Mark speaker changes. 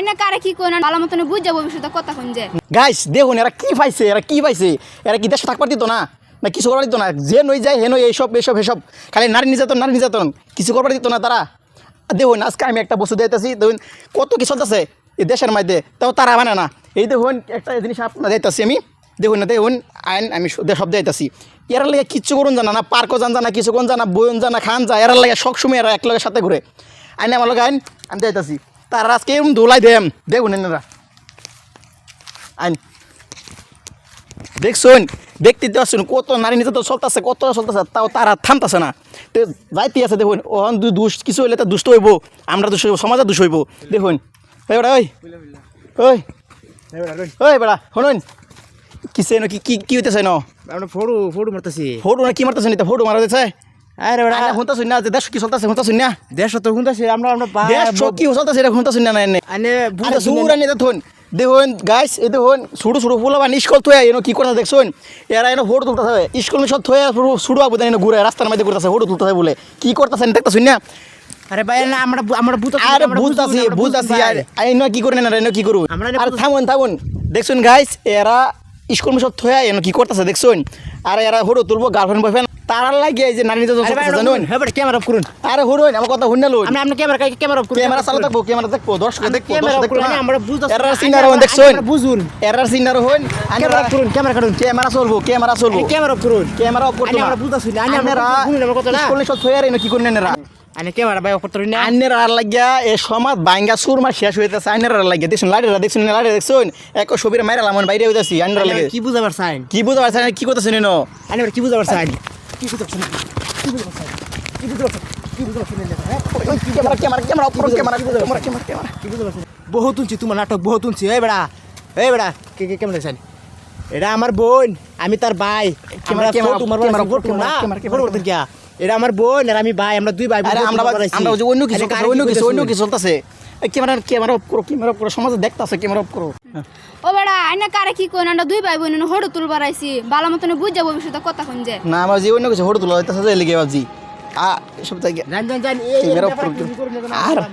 Speaker 1: আইনা কারে কি কোন ভালো মতন বুঝা ভবিষ্যতে কথা কোন
Speaker 2: গাইস দেখুন, এরা কি পাইছে এরা কি পাইছে এরা কি দেশে থাকবার দিত না? না, কিছু করবার দিত না। যে নই যায় হেন এইসব এইসব এসব খালি নারী নির্যাতন নারী নির্যাতন। কিছু করবার দিত না তারা। দেখুন, আজকে আমি একটা বস্তু দিতেছি দেখুন, কত কি চলতেছে এই দেশের মধ্যে, তাও তারা মানে না। এই দেখুন, একটা জিনিস আপনার দিতেছি আমি। দেখুন না দেখুন, আইন, আমি সব- দিতেছি এরা লাগে কিচ্ছু করুন জানা না, পার্কও জান জানা, কিছু কোন জানা বইন জানা খান যা এরা লাগে সবসময় এরা এক লগে সাথে ঘুরে। আইন, আমার লগে আইন, আমি দিতেছি তারা আজকে এরকম দোলাই দেম। দেখুন এনারা আইন। দেখছুন দেখতে দেখছুন কত নারী নির্যাতন চলতেছে কত চলতেছে তাও তারা থামতেছে না। তো যাইতে আছে দেখুন ওহন দুষ কিছু হইলে তো দুষ্ট হইব আমরা দুষ্ট হইব সমাজে দুষ্ট হইব। দেখুন ওই বেড়া ওই। ওই। ওই বেড়া শুনুন। কিসে ন কি কি হইতেছে ন
Speaker 3: ফোড়ু ফোড়ু মারতেছি।
Speaker 2: ফোটো না কি মারতেছে নিতে ফোটো মারা দিতেছে
Speaker 3: আরে
Speaker 2: দেশ কি চলতেছে
Speaker 3: দেশ তো আমরা আমরা
Speaker 2: দেশ কি চলতেছে এটা
Speaker 3: আনে
Speaker 2: দেখুন দেখুন গাইস এই দেখুন ছোটো ছোটো ফুল আবার স্কুল থয়ে এনো কি করতে দেখছুন এরা এনে স্কুল সব থয়ে আবু ঘুরে রাস্তার মধ্যে ঘুরতেছে তুলতেছে বলে। কি করতেছেন দেখতেছুন না?
Speaker 3: আরে ভাই না আমরা আমরা বুঝতে
Speaker 2: আরে বুঝতাছি বুঝতাছি আর এনে কি করেন না এনে কি করু
Speaker 3: আমরা এনে
Speaker 2: আর
Speaker 3: বুঝতাছি।
Speaker 2: থামুন থামুন। দেখছুন গাইস এরা স্কুল সব থয়ে এনো কি করতেছে দেখছুন আর এরা হুড়ো তুলবো গার্লফ্রেন্ড বয়ফ্রেন্ড তারার লাগে এই যে
Speaker 3: নানি
Speaker 2: তো জানুন?
Speaker 3: হ্যাঁ বেটা ক্যামেরা অফ করুন।
Speaker 2: আরে হুড়ো আমার কথা হুন্না লুন
Speaker 3: আমরা আমরা ক্যামেরা ক্যামেরা অফ করুন।
Speaker 2: ক্যামেরা চালু থাকব ক্যামেরা দেখব দর্শক দেখব দর্শক দেখব।
Speaker 3: আমরা বুঝতে
Speaker 2: এরার সিনার
Speaker 3: হন
Speaker 2: দেখছুন।
Speaker 3: বুঝুন।
Speaker 2: এরার সিনার হন
Speaker 3: ক্যামেরা অফ করুন ক্যামেরা করুন
Speaker 2: ক্যামেরা চলবো ক্যামেরা চলবো।
Speaker 3: ক্যামেরা অফ করুন।
Speaker 2: ক্যামেরা অফ
Speaker 3: করুন আমরা বুঝতাছি না, আমরা বুঝুন আমার কথাটা।
Speaker 2: স্কুলে সব থয়ারে কি করেন এনারা
Speaker 3: আনে ক্যামেরা ভাই অফ করতে না
Speaker 2: আন্নের আর লাগিয়া এ সমাজ বাইঙ্গা সুরমা শেষ হইতেছে আন্নের আর লাগিয়া। দেখছুন লাড়িরা দেখছুন লাড়ি দেখছুন এক ছবির মাইরা লামন বাইরে হইতাছি আন্নের লাগে
Speaker 3: কি বুঝাবার
Speaker 2: কি কি করতেছেন এনো?
Speaker 3: কি বুঝাবার
Speaker 2: ক্যামেরা ক্যামেরা ক্যামেরা ক্যামেরা
Speaker 3: কি বহুত তোমার নাটক বহুত তুলছি এই বেড়া এই বেড়া কে কে কেমন এটা আমার বোন আমি তার ভাই।
Speaker 2: ক্যামেরা,
Speaker 3: না, না? এটা আমার বোন আর আমি ভাই আমরা দুই ভাই
Speaker 2: আরে আমরা আমরা অন্য কিছু অন্য কিছু অন্য কিছু চলতেছে। ক্যামেরা ক্যামেরা অফ করো ক্যামেরা অফ করো সমাজে দেখতাছে ক্যামেরা অফ করো।
Speaker 1: ও বেড়া আইনা কারে কি কোন দুই ভাই বোন হড়ু তুলবার আইছি। ভালো মতন বুঝা ভবিষ্যতে কথা কোন যে।
Speaker 2: না আমার যে অন্য কিছু হড় তোলা হইতেছে যে লেগে বাজি আ সব থেকে
Speaker 3: জান জান জান
Speaker 2: ক্যামেরা অফ করো
Speaker 3: কি করুন না,
Speaker 2: আর
Speaker 3: না,